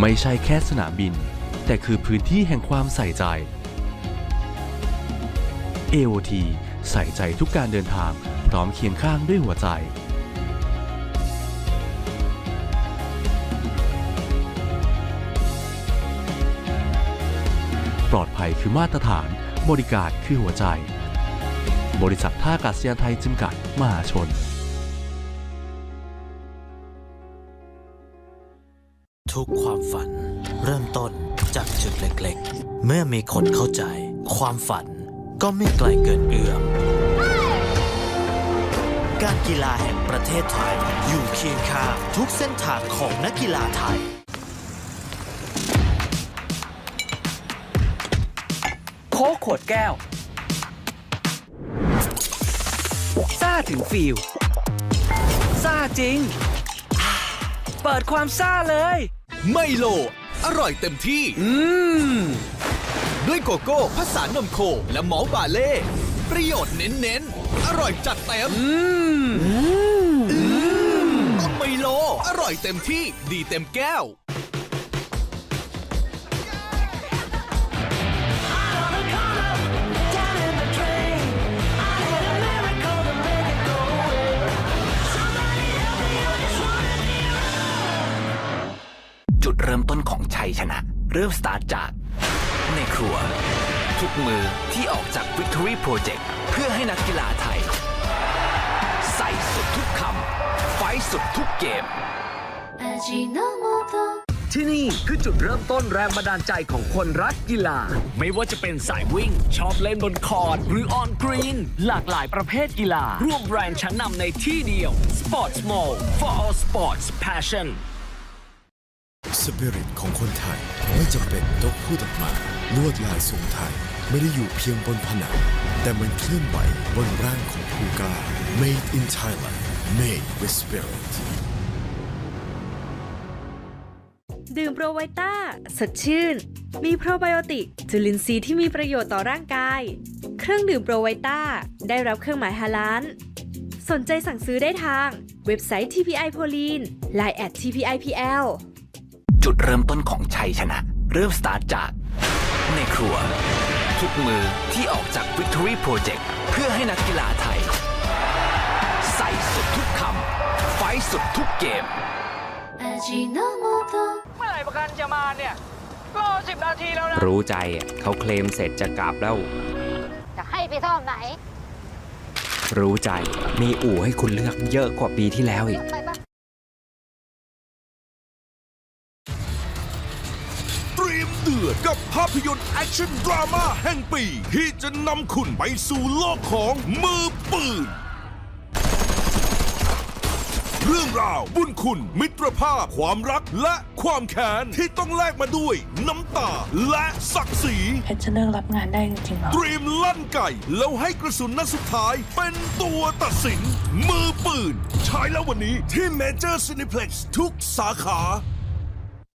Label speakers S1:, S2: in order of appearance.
S1: ไม่ใช่แค่สนามบิน แต่คือพื้นที่แห่งความใส่ใจ AOT ใส่ใจทุกการเดินทางพร้อมเคียงข้างด้วยหัวใจ ปลอดภัยคือมาตรฐาน บริการคือหัวใจ บริษัทท่าอากาศยานไทยจำกัด มหาชน
S2: ทุกความฝัน เริ่มต้นจากจุดเล็กๆ เมื่อมีคนเข้าใจ ความฝันก็ไม่ไกลเกินเอื้อมการกีฬาแห่งประเทศไทย อยู่เคียงข้างทุกเส้นทางของนักกีฬาไทย
S3: โค้กขวดแก้วซ่าถึงฟิลซ่าจริง เปิดความซ่าเลย
S4: ไมโล อร่อยเต็มที่
S3: อืม
S4: ด้วยโกโก้ผสานนมโคและมอลต์บาเล่ ประโยชน์เน้นๆ อร่อยจัดเต็ม
S3: อืม
S4: ต้องไมโล อร่อยเต็มที่ ดีเต็มแก้ว
S3: ริ่มต้นของชัยชนะ เริ่มสตาร์ทจาก ในครัว ทุกมือที่ออกจาก Victory Project เพื่อให้นักกีฬาไทย ใส่สุดทุกคำ ไฟสุดทุกเกม ที่นี่คือจุดเริ่มต้นแรงบันดาลใจของคนรักกีฬา ไม่ว่าจะเป็นสายวิ่ง ชอบเล่นบนคอร์ด หรือออนกรีน หลากหลายประเภทกีฬา ร่วมแบรนด์ชั้นนำในที่เดียว Sports Mall for all sports passion
S5: ปิริตของคนไทย ไม่จำเป็นต้องพูดออกมาลวดลายทรงไทย ไม่ได้อยู่เพียงบนผนัง แต่มันเคลื่อนไหวบนร่างของผู้กล้า Made in Thailand Made with Spirit
S6: ดื่มโปรไวต้าสดชื่น มีโปรไบโอติก จุลินทรีย์ที่มีประโยชน์ต่อร่างกาย เครื่องดื่มโปรไวต้าได้รับเครื่องหมายฮาลานสนใจสั่งซื้อได้ทาง เว็บไซต์ TPI โพลีน Line at TPIPL
S3: จุดเริ่มต้นของชัยชนะ เริ่มสตาร์ทจาก ในครัว ทุกมือที่ออกจาก Victory Project เพื่อให้นักกีฬาไทย ใส่สุดทุกคำ ไฟสุดทุกเกม
S7: เมื่อไหร่ประกันจะมาเนี่ยรอสิบนาทีแล้วนะ
S8: รู้ใจเขาเคลมเสร็จจะกลับแล้ว
S9: จะให้ไปซ่อมไหน
S8: รู้ใจ มีอู่ให้คุณเลือกเยอะกว่าปีที่แล้วอีก
S10: มเดือดกับภาพยนตร์แอคชั่นดราม่าแห่งปี ที่จะนำคุณไปสู่โลกของมือปืน เรื่องราวบุญคุณ มิตรภาพ ความรักและความแค้น ที่ต้องแลกมาด้วย น้ำตาและศักดิ์ศรี
S11: เพชรจะเลิกรับงานได้จริงๆเหรอ
S10: เตรียมลั่นไก่ แล้วให้กระสุนนัดสุดท้าย เป็นตัวตัดสิน มือปืนฉายแล้ววันนี้ที่เมเจอร์ซินิเพล็กซ์ทุกสาขา